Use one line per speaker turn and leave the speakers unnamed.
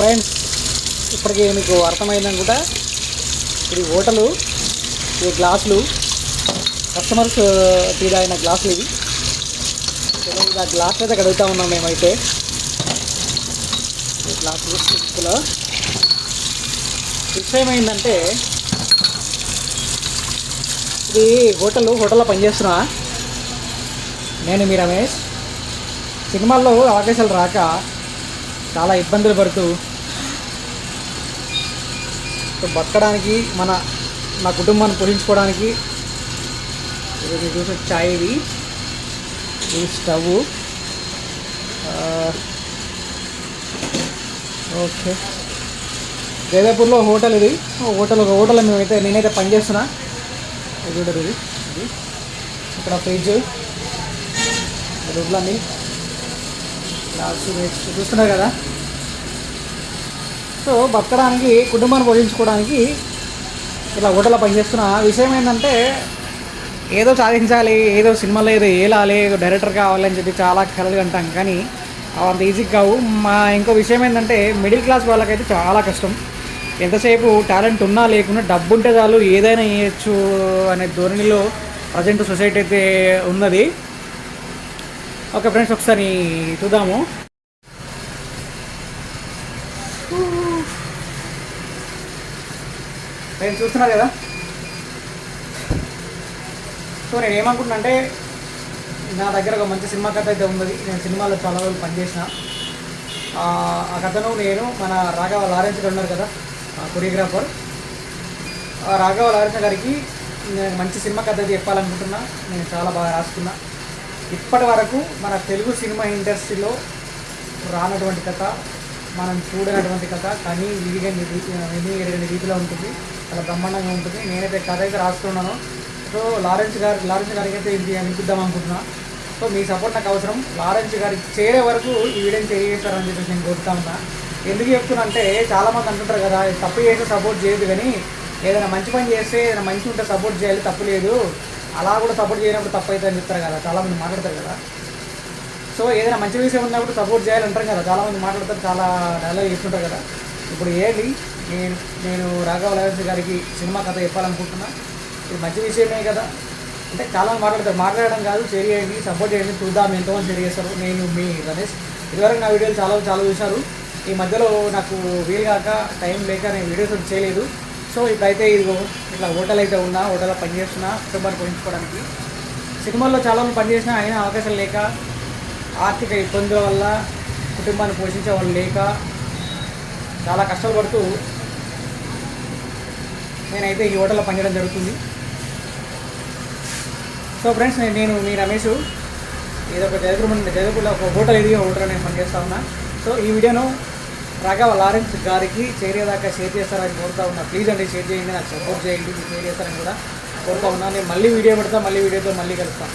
Friends ఇప్పటికి మీకు అర్థమైందనుకుంటా ఇది హోటలు ఈ గ్లాసులు కస్టమర్స్ తీరాయిన అయిన గ్లాసులు ఇవి. ఆ గ్లాస్ అయితే కడుగుతా ఉన్నాం మేమైతే. గ్లాసులు స్టిక్లో విషయం ఏంటంటే ఇది హోటల్ హోటల్లో పనిచేస్తున్నా నేను మీ రమేష్. సినిమాల్లో అవకాశాలు రాక చాలా ఇబ్బందులు పడుతూ సో బతకడానికి మన నా కుటుంబాన్ని పోషించుకోవడానికి ఇది మీరు చూసే ఛాయ్ ఇది ఇది స్టవ్ ఓకే. జయదేపూర్లో హోటల్ ఇది. హోటల్ ఒక హోటల్ మేమైతే నేనైతే పనిచేస్తున్నా చూడరు ఇది ఇది. ఇక్కడ ఫ్రిడ్జ్. రుడ్లన్నీ. గ్లాస్ చూస్తున్నారు కదా. సో బతకడానికి కుటుంబాన్ని పోషించుకోవడానికి ఇలా ఓటలో పనిచేస్తున్న. విషయం ఏంటంటే ఏదో సాధించాలి ఏదో సినిమాలో ఏదో ఏలాలి డైరెక్టర్ కావాలని చెప్పి చాలా కలలు అంటాం కానీ అంత ఈజీ కావు. మా ఇంకో విషయం ఏంటంటే మిడిల్ క్లాస్ వాళ్ళకైతే చాలా కష్టం. ఎంతసేపు టాలెంట్ ఉన్నా లేకున్నా డబ్బు ఉంటే చాలు ఏదైనా చేయొచ్చు అనే ధోరణిలో ప్రజెంట్ సొసైటీ అయితే ఉన్నది. ఓకే ఫ్రెండ్స్ ఒకసారి చూద్దాము. నేను చూస్తున్నారు కదా. సో నేను ఏమనుకుంటున్నా అంటే నా దగ్గర ఒక మంచి సినిమా కథ అయితే ఉన్నది. నేను సినిమాలో చాలా రోజులు పనిచేసిన. ఆ ఆ కథను నేను మన రాఘవ లారెన్స్ గారు ఉన్నారు కదా కొరియోగ్రాఫర్. ఆ రాఘవ లారెన్స్ గారికి నేను మంచి సినిమా కథ అయితే చెప్పాలనుకుంటున్నా. నేను చాలా బాగా రాసుకున్నా. ఇప్పటి వరకు మన తెలుగు సినిమా ఇండస్ట్రీలో రానటువంటి కథ మనం చూడనటువంటి కథ కానీ విడిగా విని ఎరగని రీతిలో ఉంటుంది. చాలా బ్రహ్మాండంగా ఉంటుంది. నేనైతే కథ అయితే రాస్తున్నాను. సో లారెన్స్ గారు లారెన్స్ గారికి అయితే ఇది అనిపిద్దాం అనుకుంటున్నా. సో మీ సపోర్ట్ నాకు అవసరం. లారెన్స్ గారికి చేరే వరకు ఈ వీడియోని తెలియజేస్తారని చెప్పేసి నేను కోరుతా ఉన్నా ఎందుకు చెప్తున్నా అంటే చాలామంది అంటుంటారు కదా తప్పు చేస్తే సపోర్ట్ చేయదు కానీ ఏదైనా మంచి పని చేస్తే ఏదైనా మంచి ఉంటే సపోర్ట్ చేయాలి తప్పు లేదు. అలా కూడా సపోర్ట్ చేయనప్పుడు తప్పు అయితే అని చెప్తారు కదా చాలామంది మాట్లాడతారు కదా. సో ఏదైనా మంచి విషయం ఉన్నప్పుడు సపోర్ట్ చేయాలంటారు కదా. చాలామంది మాట్లాడతారు చాలా డైలాగ్ ఇస్తుంటారు కదా. ఇప్పుడు ఏది? నేను నేను రాఘవ లారెన్స్ గారికి సినిమా కథ చెప్పాలనుకుంటున్నా. ఇది మంచి విషయమే కదా. అంటే చాలా మాట్లాడతారు మాట్లాడడం కాదు షేర్ చేయండి సపోర్ట్ చేయండి చూద్దాం ఎంతోమంది షేర్ చేస్తారు. నేను మీ రమేష్ ఇదివరకు నా వీడియోలు చాలా చాలా చూశారు. ఈ మధ్యలో నాకు వీలు కాక టైం లేక నేను వీడియోస్ ఒకటి చేయలేదు. సో ఇప్పుడైతే ఇదిగో ఇట్లా హోటల్ అయితే ఉన్నా హోటల్లో పనిచేస్తున్నా కుటుంబాన్ని పోయించుకోవడానికి సినిమాల్లో చాలామంది పనిచేసినా అయినా అవకాశం లేక ఆర్థిక ఇబ్బందుల వల్ల కుటుంబాన్ని పోషించే వాళ్ళు లేక చాలా కష్టాలు పడుతూ నేనైతే ఈ హోటల్లో పనిచేయడం జరుగుతుంది. సో ఫ్రెండ్స్ నేను నేను మీ రమేష్. ఏదో ఒక జయపురం జయపూర్లో ఒక హోటల్ ఇది హోటల్ నేను పనిచేస్తా ఉన్నా. సో ఈ వీడియోను రాఘవ లారెన్స్ గారికి చేరేదాకా షేర్ చేస్తారని కోరుతా ఉన్నా. ప్లీజ్ అండి షేర్ చేయండి నాకు సపోర్ట్ చేయండి షేర్ చేస్తారని కూడా కోరుతా ఉన్నా. నేను మళ్ళీ వీడియో పెడతా మళ్ళీ వీడియోతో మళ్ళీ కలుస్తాను.